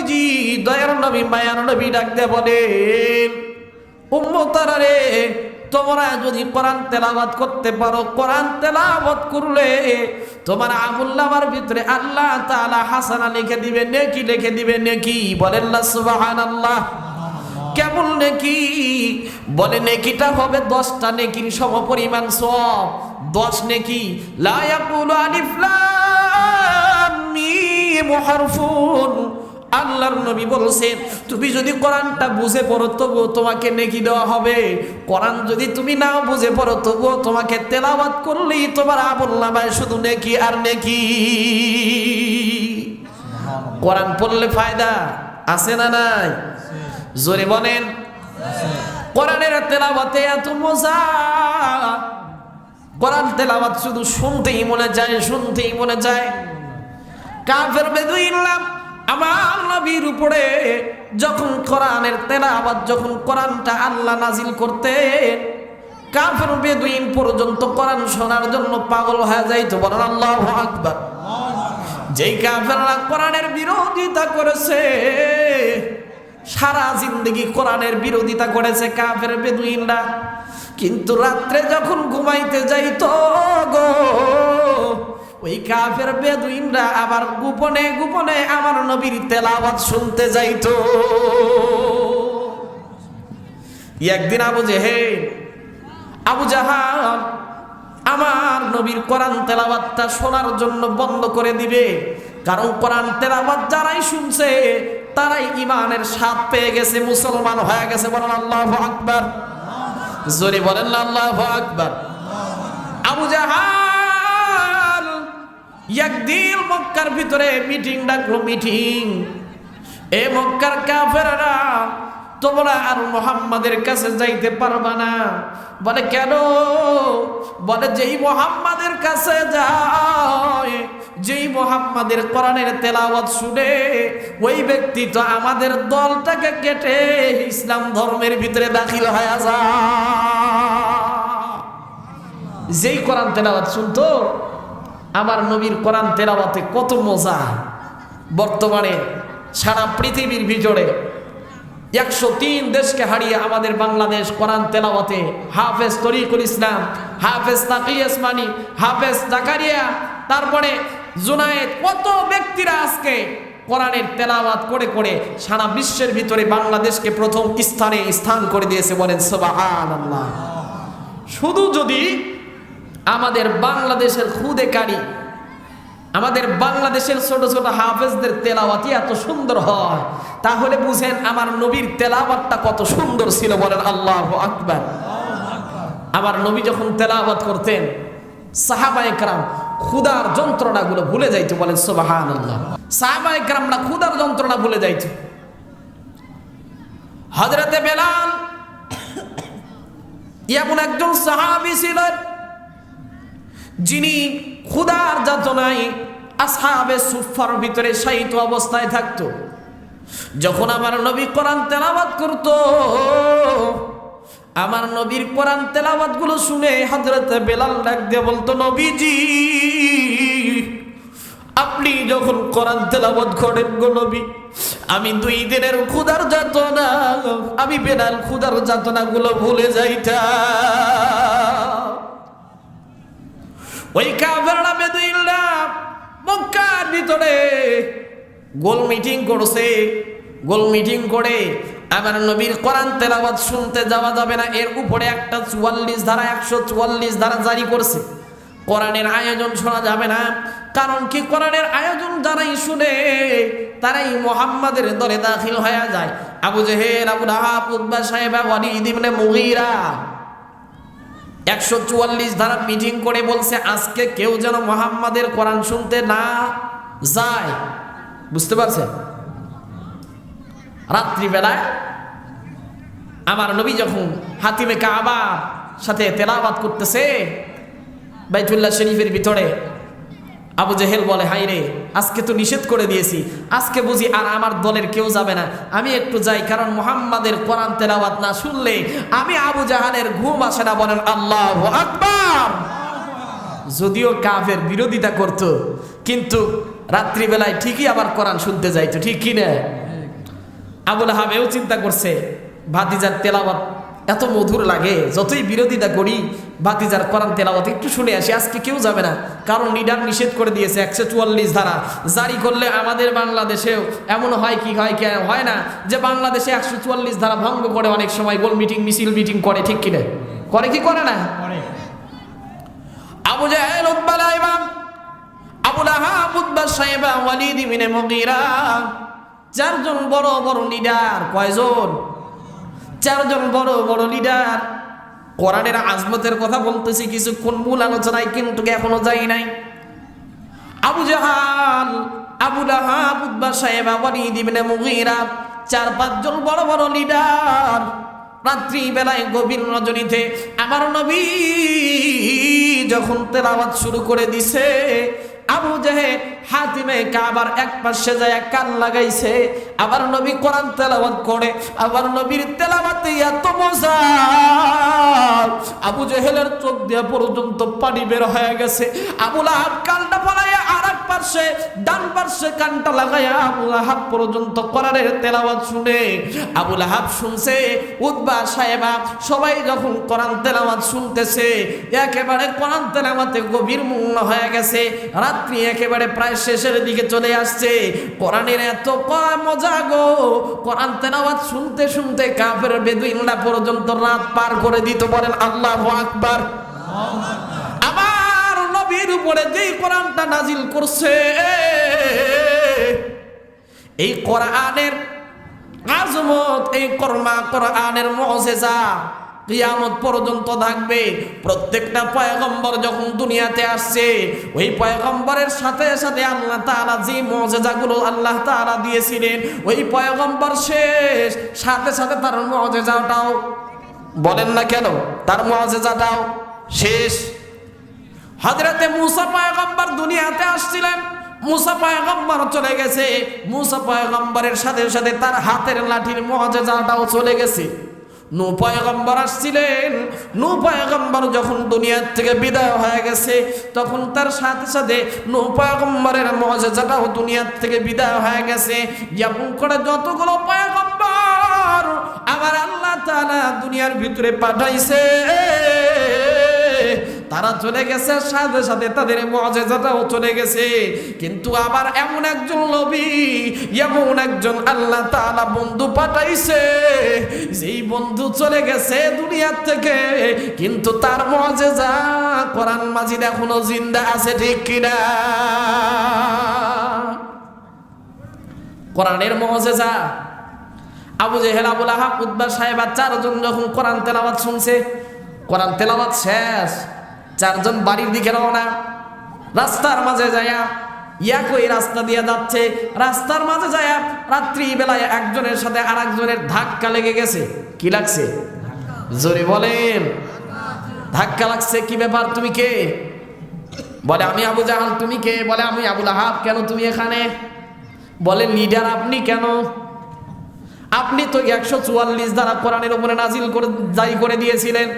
নবীজি, দয়ার নবী, মায়ার নবী ডাক দে বলেন উম্মতারা রে, তোমরা যদি কোরআন তেলাওয়াত করতে পারো, কোরআন তেলাওয়াত করলে তোমার আমুল্লামার ভিতরে আল্লাহ তাআলা হাসানা লিখে দিবে, নেকি লিখে দিবে, নেকি। বলেন না, সুবহানাল্লাহ। কেমন নেকি? বলে, নেকিটা হবে দশটা নেকির সম পরিমাণ সব। দশ নেকি। লা ইয়াকুলু আলিফ লাম মিম হারফুন। আল্লাহর নবী বলছেন তুমি যদি কোরআনটা বুঝে পড়ো তবুও তোমাকে নেকি দেওয়া হবে। কোরআন যদি তুমি নাও বুঝে পড়ো তবুও তোমাকে তেলাওয়াত করলেই তোমার আমল নামায় শুধু নেকি আর নেকি। কোরআন পড়লে ফায়দা আছে না নাই? জোরে বলেন। কোরআনের তেলাওয়াতে এত মজা। কোরআন তেলাওয়াত শুধু শুনতেই মনে যায় শুনতেই মনে যায়। কাফের বেদুইনলাম আমার নবীর উপরে যখন কোরআনের তেলাওয়াত, যখন কোরআনটা আল্লাহ নাজিল করতেন কাফের বেদুইন পর্যন্ত কোরআন শোনার জন্য পাগল হয়ে যাইতো, বলেন আল্লাহ আকবার। যেই কাফেররা কোরআনের বিরোধিতা করেছে, সারা জিন্দগি কোরআনের বিরোধিতা করেছে কাফের বেদুইনরা। কিন্তু রাত্রে যখন ঘুমাইতে যাইতো গো ওই কাফের বেদুইনরা আবার গোপনে গোপনে আমার নবীর তেলাওয়াত শুনতে যাইতো। একদিন আবু জেহেল, আবু জাহাল আমার নবীর কোরআন তেলাওয়াতটা শোনার জন্য বন্ধ করে দিবে। কারণ কোরআন তেলাওয়াত যারাই শুনছে, তারাই ইমানের স্বাদ পেয়ে গেছে, মুসলমান হয়ে গেছে। বলেন আল্লাহ আকবার। জোরে বলেন আল্লাহ আকবার। আবু জাহাল একদিন মক্কার ভিতরে মিটিং ডাকলো মিটিং এ মক্কার কাফেররা, তোমরা আর মোহাম্মদের কাছে যাইতে পারবা না। বলে, কেন? বলে, যেই মোহাম্মদের কাছে যায়, যেই মোহাম্মদের কোরআনের তেলাওয়াত শুনে, ওই ব্যক্তি তো আমাদের দলটাকে কেটে ইসলাম ধর্মের ভিতরে দাখিল হয়ে যায়। যেই কোরআন তেলাওয়াত শুনতো আমার নবীর কোরআন তেলাওয়াতে কত মজা। বর্তমানে সারা পৃথিবীর ভিতরে একশো তিন দেশকে হারিয়ে আমাদের বাংলাদেশ কোরআন তেলাওয়াতে হাফেজ তরিকুল ইসলাম, হাফেজ তাকি ইসমানি, হাফেজ জাকারিয়া, তারপরে জুনায়েদ, কত ব্যক্তিরা আজকে কোরআনের তেলাওয়াত করে করে সারা বিশ্বের ভিতরে বাংলাদেশকে প্রথম স্থানে স্থান করে দিয়েছে বলেন সুবহানাল্লাহ। শুধু যদি আমাদের বাংলাদেশের খুদে কারি আমাদের বাংলাদেশের ছোট ছোট হাফেজদের তেলাওয়াতি এত সুন্দর হয়। তাহলে বুঝেন আমার নবীর তেলাওয়াতটা কত সুন্দর ছিল বলেন আল্লাহ আকবর। আমার নবী যখন তেলাওয়াত করতেন সাহাবায়করাম ক্ষুদার যন্ত্রণাগুলো ভুলে যাইতো বলেন সোবাহান আল্লাহ সাহাবায়করামরা ক্ষুদার যন্ত্রণা ভুলে যাইতো। হজরতে বেলাল, এমন একজন সাহাবি ছিলেন যিনি ক্ষুধার যাতনায় আসহাবে সুফার ভিতরে শায়িত অবস্থায় থাকতো, যখন আমার নবী কোরআন তেলাওয়াত করত, আমার নবীর কোরআন তেলাওয়াতগুলো শুনে হজরত বেলাল ডাক দিয়ে বলতো, নবীজি, আপনি যখন কোরআন তেলাওয়াত করেন গো নবী, আমি দুই দিনের ক্ষুধার যাতনা, আমি বেলাল ক্ষুধার যাতনা গুলো ভুলে যাইতাম। ওই কাফেররা বেদুইল্লা মক্কার ভিতরে গোল মিটিং করছে। গোল মিটিং করে আমার নবীর কোরআন তেলাওয়াত শুনতে যাওয়া যাবে না। এর উপরে একটা চুয়াল্লিশ ধারা, একশো চুয়াল্লিশ ধারা জারি করছে। কোরআনের আয়োজন শোনা যাবে না। কারণ কি কোরআনের আয়োজন যারাই শুনে, তারাই মোহাম্মদের দলে দাখিল হয়ে যায়। আবু জেহেল, আবু রাহাব উদ্বা সাহেব ওয়ালিদ ইবনে মুগীরা একশো চুয়াল্লিশ ধারা মিটিং করে বলছে, আজকে কেউ যেন মোহাম্মদের কোরআন শুনতে না যায়। বুঝতে পারছেন? রাত্রিবেলায় আমার নবী যখন হাতিমে কাবা সাথে তেলাবাদ করতেছে, বাইতুল্লাহ শরীফের ভিতরে আবু জেহেল বলে হাই রে, আজকে তো নিষেধ করে দিয়েছি। আজকে বুঝি আর আমার দলের কেউ যাবে না। আমি একটু যাই, কারণ মোহাম্মদের কোরআন তেলাওয়াত না শুনলে আমি আবু জাহানের ঘুম আসে না বলেন আল্লাহ আকবার। যদিও কাফের বিরোধিতা করত, কিন্তু রাত্রিবেলায় ঠিকই আবার কোরআন শুনতে যাইতো, ঠিক কি না? আবুল হাবেও চিন্তা করছে, ভাতিজার তেলাওয়াত এত মধুর লাগে, যতই বিরোধিতা করি ভাতিজার কোরআন তেলাওয়াত একটু শুনে আসি আজকে কেউ যাবে না। কারণ লিডার নিষেধ করে দিয়েছে একশো চুয়াল্লিশ ধারা। জারি করলে আমাদের বাংলাদেশেও এমন হয় কি হয় কি হয় না যে বাংলাদেশে একশো চুয়াল্লিশ ধারা ভঙ্গ করে অনেক সময় গোল মিটিং মিছিল মিটিং করে ঠিক কিনা? করে কি করে না? আবু জাহেল উদ্বালা ইমাম আবু লাহাব উদ্বা সাহেবা ওয়ালিদ ইবনে মুগীরা। চারজন বড় বড় লিডার কয়জন? চারজন বড় বড় লিডার। কোরআনের আজমতের কথা বলতেছি, কিছুক্ষণ মূল আলোচনায় কিন্তু এখনও যাই নাই? আবু জাহাল, আবু লাহাব উদ্বা সাহেবা, ওয়ালিদ ইবনে মুগীরা, চার পাঁচজন বড় বড় লিডার। রাত্রি বেলায় গভীর রজনীতে আমার নবী যখন তেলাওয়াত শুরু করে দিছে আবু জাহে হাতিমে কাবার এক পাশে যায় কান লাগাইছে। আবার নবী কোরআন তেলাওয়াত করে, আবার নবীর তেলাওয়াতে এত মজা। আবু জাহেলের চোখ দিয়া পর্যন্ত পানি বের হয়ে গেছে। আবুল আহাব কালটা পালাইয়া পার্শ্বে ডান পার্শ্বে কানটা লাগাইয়া আবুল আহাব পর্যন্ত কোরআনের তেলাওয়াত শুনে আবুল আহাব শুনছে উদ্বা সাহেবা সবাই যখন কোরআন তেলাওয়াত শুনতেছে, একেবারে কোরআন তেলাওয়াতে গভীর মগ্ন হয়ে গেছে, রাত্রি একেবারে প্রায় শেষের দিকে চলে আসছে, কোরআনের এত মজা গো, কোরআন তেলাওয়াত শুনতে শুনতে কাফের বেদুইনরা পর্যন্ত রাত পার করে দিত বলেন, আল্লাহু আকবার। আমার নবীর উপরে যেই কোরআনটা নাজিল করছে, এই কোরআনের আজমত, এই কর্মা কোরআনের মজেজা কিয়ামত পর্যন্ত থাকবে। প্রত্যেকটা পয়গম্বর যখন দুনিয়াতে আসছে, ওই পয়গম্বরের সাথে সাথে আল্লাহ তাআলা যে মজেজাগুলো আল্লাহ তাআলা দিয়েছিলেন, ওই পয়গম্বর শেষ, সাথে সাথে তার মজেজাটাও, বলেন না কেন? তার মজেজাটাও শেষ। হজরতে মুসা পয়গম্বর দুনিয়াতে আসছিলেন। মুসা পয়গম্বর চলে গেছে। মুসা পয়গম্বরের সাথে সাথে তার হাতের লাঠির মহাজাটাও চলে গেছে। নু পয়গম্বর আসছিলেন। নু পয়গম্বর যখন দুনিয়ার থেকে বিদায় হয়ে গেছে, তখন তার সাথে সাথে নু পয়গম্বরের মহাজাটাও দুনিয়ার থেকে বিদায় হয়ে গেছে। যেমন করে যতগুলো পয়গম্বর আমার আল্লাহ তাআলা দুনিয়ার ভিতরে পাঠাইছে। তারা চলে গেছে, সাথে সাথে তাদের মজেজাটাও চলে গেছে। কিন্তু আবার এমন একজন নবী, এমন একজন আল্লাহ তাআলা বন্ধু পাঠাইছে, যেই বন্ধু চলে গেছে দুনিয়ার থেকে, কিন্তু তার মজেজা কোরআন মাজিদ এখনও জিন্দা আছে ঠিক কিনা? কোরআনের মজেজা আবু জেহেল, আবুল আহাব উদ্বা সাহেব আর চারজন যখন কোরআন তেলাওয়াত শুনছে, কোরআন তেলাওয়াত শেষ। চারজন বাড়ির দিকে রওনা। রাস্তার মাঝে যায়া ইয়াকই রাস্তা দিয়ে যাচ্ছে। রাস্তার মাঝে যায়া রাত্রি বেলায় একজনের সাথে আর একজনের ধাক্কা লেগে গেছে। কি লাগছে? জোরে বলেন। ধাক্কা লাগছে, কি ব্যাপার? তুমি কে? বলে, আমি আবু জাহাল, তুমি কে? বলে, আমি আবুল আহাব কেন তুমি এখানে? বলে, লিডার আপনি কেন? আপনি তো একশো চুয়াল্লিশ দ্বারা কোরআনের উপরে নাজিল করে জারি করে দিয়েছিলেন।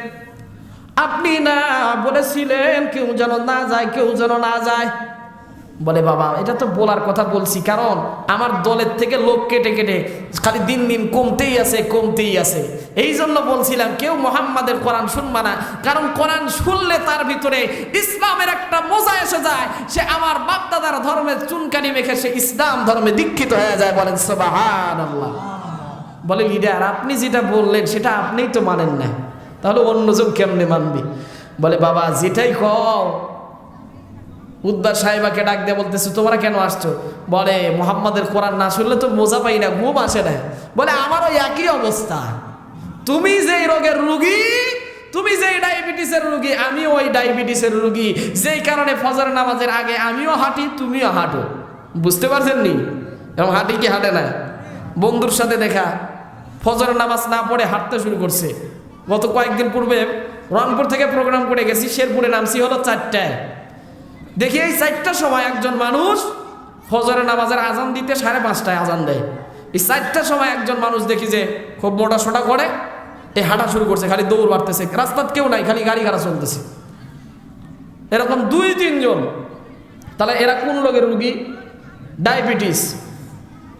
আপনি না বলেছিলেন কেউ যেন না যায়, কেউ যেন না যায়। বলে বাবা, এটা তো বলার কথা বলছি, কারণ আমার দলের থেকে লোক কেটে কেটে খালি দিন দিন কমতেই আছে কমতেই আছে। এই জন্য বলছিলাম, কেউ মোহাম্মদের কোরআন শুনবা না। কারণ কোরআন শুনলে তার ভিতরে ইসলামের একটা মজা এসে যায়। সে আমার বাপদাদার ধর্মের চুনকানি মেখে সে ইসলাম ধর্মে দীক্ষিত হয়ে যায়, বলেন আল্লাহ বলে, লিডার, আপনি যেটা বললেন, সেটা আপনিই তো মানেন না। তাহলে অন্যজন কেমনে মানবি? বলে, বাবা, যেটাই কও। উদ্বার সাহেবাকে ডাক দিয়ে বলতেছে, তোমরা কেন আসছো? বলে, মোহাম্মদের কোরআন না শুনলে তো মজা পাই না, ঘুম আসে না। বলে, আমারও একই অবস্থা। তুমি যেই রোগের রুগী, তুমি যেই ডায়াবেটিসের রুগী, আমিও ওই ডায়াবেটিসের রুগী। যেই কারণে ফজর নামাজের আগে আমিও হাঁটি, তুমিও হাঁটো। বুঝতে পারছেন নি এবং হাঁটি কি হাঁটে না? বন্ধুর সাথে দেখা, ফজর নামাজ না পড়ে হাঁটতে শুরু করছে। গত কয়েকদিন পূর্বে রংপুর থেকে প্রোগ্রাম করে গেছি, শেরপুরে নামছি, হলো চারটায়। দেখি এই চারটার সময় একজন মানুষ ফজরের নামাজের আজান দিতে সাড়ে পাঁচটায় আজান দেয়। এই চারটার সময় একজন মানুষ দেখি যে খুব মোটা সোটা করে এই হাঁটা শুরু করছে, খালি দৌড় মারতেছে। রাস্তার কেউ নাই, খালি গাড়ি ঘাড়া চলতেছে। এরকম দুই তিনজন, তাহলে এরা কোন রোগের রুগী? ডায়াবেটিস।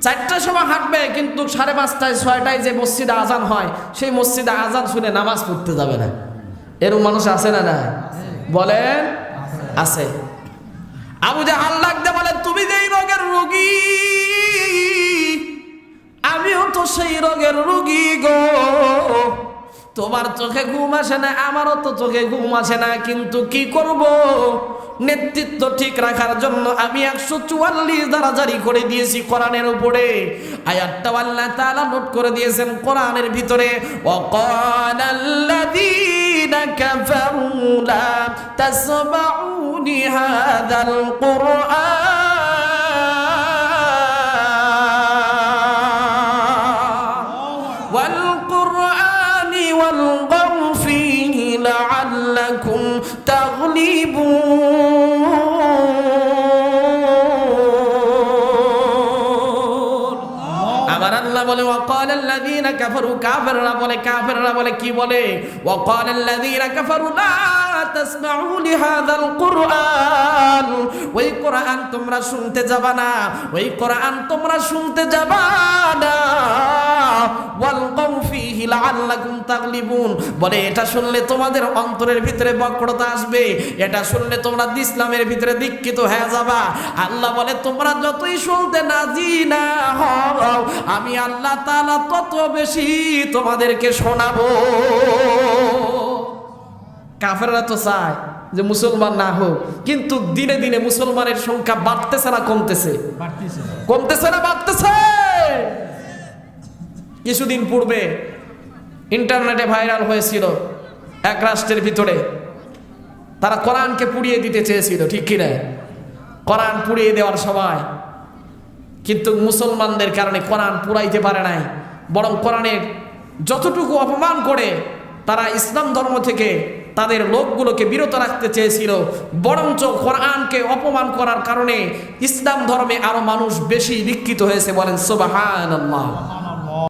চারটার সময় হাঁটবে, কিন্তু সাড়ে পাঁচটায়, ছয়টায় যে মসজিদে আজান হয়, সেই মসজিদে আজান শুনে নামাজ পড়তে যাবে না। এরকম মানুষ আছে না না বলেন, আছে। আবু জাহাল লাগতে বলে, তুমি যেই রোগের রোগী, আমিও তো সেই রোগের রোগী গো। তোমার চোখে ঘুম আসে না, আমারও তো চোখে ঘুম আসে না, কিন্তু কি করব? নেতৃত্ব ঠিক রাখার জন্য আমি একশো চুয়াল্লিশ দ্বারা জারি করে দিয়েছি কোরআনের উপরে। আয়াতটা আল্লাহ তাআলা নোট করে দিয়েছেন কোরআনের ভিতরে অকালাল্লাযীনা কাফারু লা হাদাল কোরআন। কাফারু কাফেররা বলে কাফেররা বলে কি বলে? ওয়া আল্লাযীনা কাফারু লা তাসমাউ লিহাযাল কুরআন। ওই কোরআন তোমরা শুনতে যাবা না, ওই কোরআন তোমরা শুনতে যাবা না। ওয়ালকাউ ফীহি লাআল্লাকুম তাগলিবুন। বলে, এটা শুনলে তোমাদের অন্তরের ভিতরে বক্রতা আসবে, এটা শুনলে তোমরা ইসলামের ভিতরে দীক্ষিত হয়ে যাবা। আল্লাহ বলে, তোমরা যতই শুনতে নাজি না হও, আমি আল্লাহ তাআলা তত বেশি তোমাদেরকে শোনাবো। কাফেররা তো চায় যে মুসলমান না হোক কিন্তু দিনে দিনে মুসলমানের সংখ্যা বাড়তেছে না কমতেছে? কমতেছে না বাড়তেছে! কিছুদিন পূর্বে ইন্টারনেটে ভাইরাল হয়েছিল এক রাষ্ট্রের ভিতরে। তারা কোরআনকে পুড়িয়ে দিতে চেয়েছিল ঠিক কিনা? কোরআন পুড়িয়ে দেওয়ার সময়। কিন্তু মুসলমানদের কারণে কোরআন পুরাইতে পারে নাই। বরং কোরআনের যতটুকু অপমান করে তারা ইসলাম ধর্ম থেকে তাদের লোকগুলোকে বিরত রাখতে চেয়েছিল। বরঞ্চ কোরআনকে অপমান করার কারণে ইসলাম ধর্মে আরও মানুষ বেশি বিক্ষিত হয়েছে বলেন সুবাহান